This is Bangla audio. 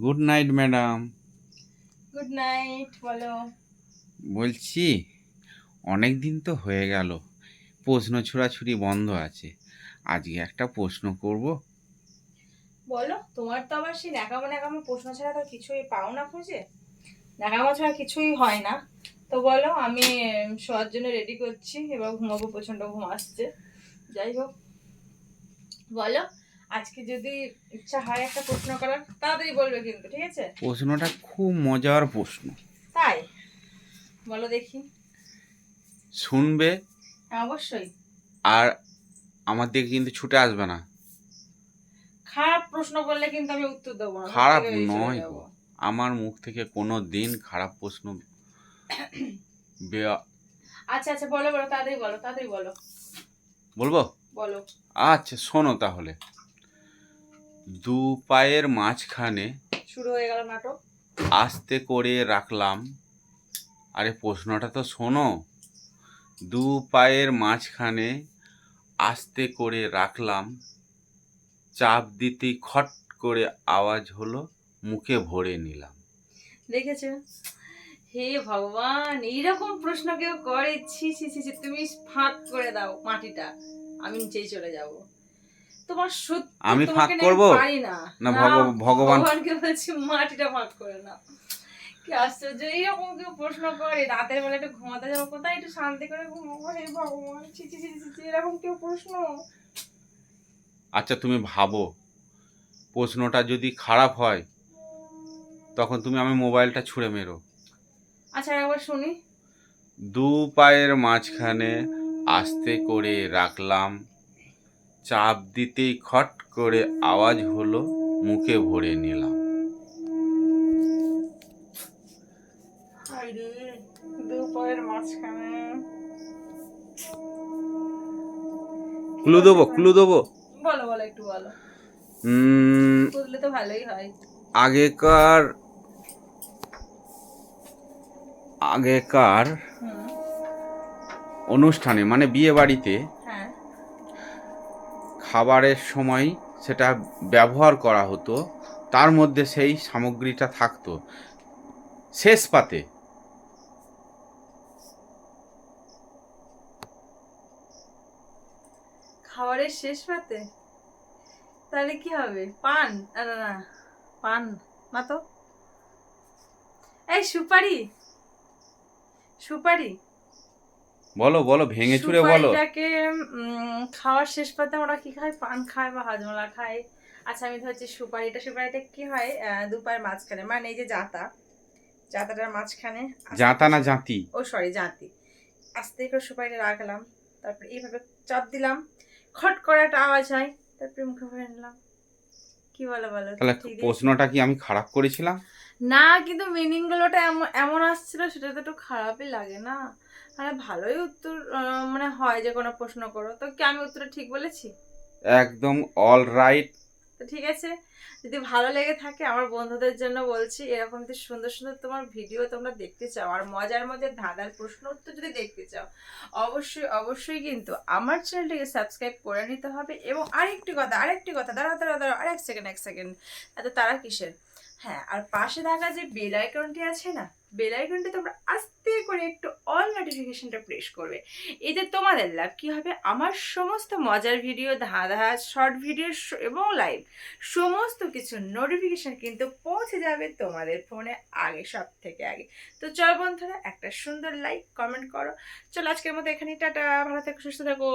Good night madam good night বলো। বলছি অনেক দিন তো হয়ে গেল। প্রশ্ন ছোড়াছুড়ি বন্ধ আছে। আজকে একটা প্রশ্ন করব। বলো তোমার তো আবার সেই ন্যাকামো ন্যাকামো প্রশ্ন ছাড়া তো কিছুই পাও না খুঁজে? ন্যাকামো ছাড়া কিছুই হয় না। তো বলো আমি শোয়ার জন্য রেডি করছি এবার ঘুমাবো প্রচণ্ড ঘুম আসছে। যাই হোক। বলো আজকে যদি ইচ্ছা হয় একটা প্রশ্ন করার তাড়াতাড়ি বলবে কিন্তু ঠিক আছে? প্রশ্নটা খুব মজার প্রশ্ন। তাই? বলো দেখি। শুনবে হ্যাঁ অবশ্যই। আর আমার দিকে কিন্তু ছুটে আসবে না। খারাপ প্রশ্ন করলে কিন্তু আমি উত্তর দেবো না খারাপ নয় গো। আমার মুখ থেকে কোনো দিন খারাপ প্রশ্ন আচ্ছা আচ্ছা বলো বলো তাড়াতাড়ি বলো তাড়াতাড়ি বলো। বলব? বলো। আচ্ছা শোনো তাহলে। দু পায়ের মাঝখানে শুরু হয়ে গেল নাটক। আস্তে করে রাখলাম। আরে প্রশ্নটা তো শোনো। দু পায়ের মাঝখানে আস্তে করে রাখলাম। চাপ দিতেই খট করে আওয়াজ হলো মুখে ভরে নিলাম। দেখেছ? হে ভগবান এইরকম প্রশ্ন কেউ করে? ছি ছি ছি ছি, তুমি ফাঁক করে দাও মাটিটা। আমি নিচেই চলে যাব। তোমার সত্যি আমি ফাঁক করব? না। না ভগ- ভগবান ভগবানকে বলছি মাটিটা ফাঁক করে না কি আশ্চর্য এইরকম কেউ প্রশ্ন করে রাতের বেলা একটু ঘুমাতে যাব কোথায়? একটু শান্তি করে ঘুমাবো হে ভগবান ছি ছি ছি, ছি, এরকম কেউ প্রশ্ন? আচ্ছা তুমি ভাবো প্রশ্নটা যদি খারাপ হয় তখন তুমি আমি মোবাইলটা ছুঁড়ে মেরো। আচ্ছা একবার শুনি। দু পায়ের মাঝখানে আস্তে করে রাখলাম। চাপ দিতেই খট করে আওয়াজ হলো মুখে ভরে নিলাম। ক্লু দেবো ক্লু দেবো। বলো বলো একটু বলো। তো ভালোই হয়। আগেকার আগেকার অনুষ্ঠানে মানে বিয়ে বাড়িতে খাবারের সময় সেটা ব্যবহার করা হতো, তার মধ্যে সেই সামগ্রীটা থাকতো। শেষ পাতে। খাবারের শেষ পাতে? তাহলে কি হবে? পান? না পান। না তো। এই সুপারি। সুপারি। বলো বলো ভেঙে চুরে বলো। উম, খাওয়ার শেষ পাতে ওরা কি খায়? পান খায় বা হাজমলা খায়? আচ্ছা আমি ধরছি সুপারিটা সুপারিটা কি হয়? দুপায়ের মাঝখানে মানে এই যে জাতা। জাতাটার মাঝখানে জাঁতা না জাঁতি? ও সরি জাতি। আস্তে করে সুপারিটা রাখলাম তারপরে এইভাবে চাপ দিলাম। খট করে একটা আওয়াজ হয় তারপরে মুখে ভরে নিলাম। কি বলো বলো? তাহলে প্রশ্নটা কি আমি খারাপ করেছিলাম? না কিন্তু মিনিং গুলোটা এমন এমন আসছিল সেটা তো একটু খারাপই লাগে না। মানে ভালোই উত্তর মানে হয় যে কোনো প্রশ্ন করো। তো কি আমি উত্তরটা ঠিক বলেছি? একদম অল রাইট তো ঠিক আছে যদি ভালো লেগে থাকে আমার বন্ধুদের জন্য বলছি এরকম যদি সুন্দর সুন্দর তোমার ভিডিও তোমরা দেখতে চাও আর মজার মজার ধাঁধার প্রশ্ন উত্তর যদি দেখতে চাও অবশ্যই অবশ্যই কিন্তু আমার চ্যানেলটিকে সাবস্ক্রাইব করে নিতে হবে। এবং আরেকটি কথা আরেকটি কথা দাঁড়া দাঁড়া দাঁড়া আরেক সেকেন্ড এক সেকেন্ড এত তারা কিসের? হ্যাঁ আর পাশে থাকা যে বেল আইকনটি আছে না বেল আইকনটি তোমরা আস্তে করে একটু অল নোটিফিকেশনটা প্রেস করবে। এতে তোমাদের লাভ কি হবে? আমার সমস্ত মজার ভিডিও ধাঁধা শর্ট ভিডিও এবং লাইভ সমস্ত কিছু নোটিফিকেশন কিন্তু পৌঁছে যাবে তোমাদের ফোনে আগে সব থেকে আগে। তো চলো বন্ধুরা, একটা সুন্দর লাইক কমেন্ট করো। চলো আজকের মতো এখানেই, টাটা। ভালো থেকো, সুস্থ থাকো।